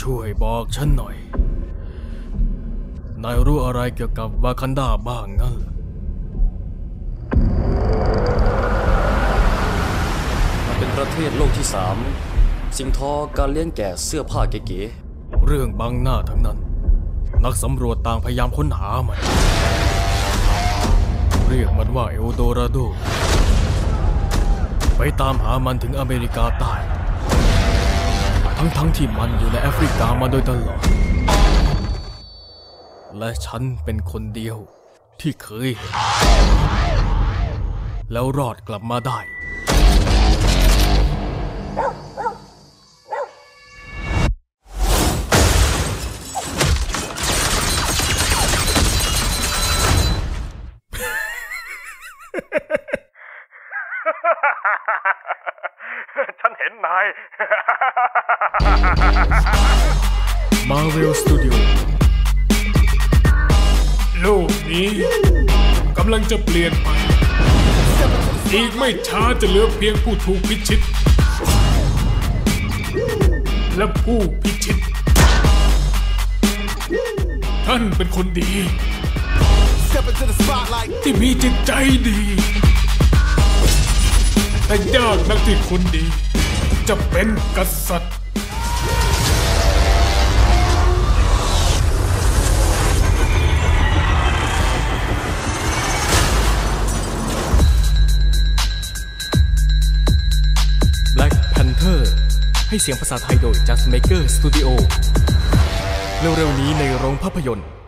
ช่วยบอกฉันหน่อย นายรู้อะไรเกี่ยวกับวากันดาบ้างงั้นเหรอมันเป็นประเทศโลกที่สาม สิ่งทอการเลี้ยงแก่เสื้อผ้าเก๋เรื่องบังหน้าทั้งนั้น นักสำรวจต่างพยายามค้นหามัน เรียกมันว่าเอลโดราโด ไปตามหามันถึงอเมริกาใต้ ทั้งๆที่มันอยู่ในแอฟริกามาโดยตลอด และฉันเป็นคนเดียวที่เคยเห็นแล้วรอดกลับมาได้ ฉันเห็นนาย Marvel Studio โลกนี้กำลังจะเปลี่ยนไป อีกไม่ช้าจะเหลือเพียงผู้ถูกพิชิต และผู้พิชิต ท่านเป็นคนดี Step into the spotlight. ที่มีจิตใจดี แต่ยากนักที่คนดี จะเป็นกษัตริย์ Black Panther ให้เสียงภาษาไทยโดย Just Maker Studio เร็วๆนี้ในโรงภาพยนตร์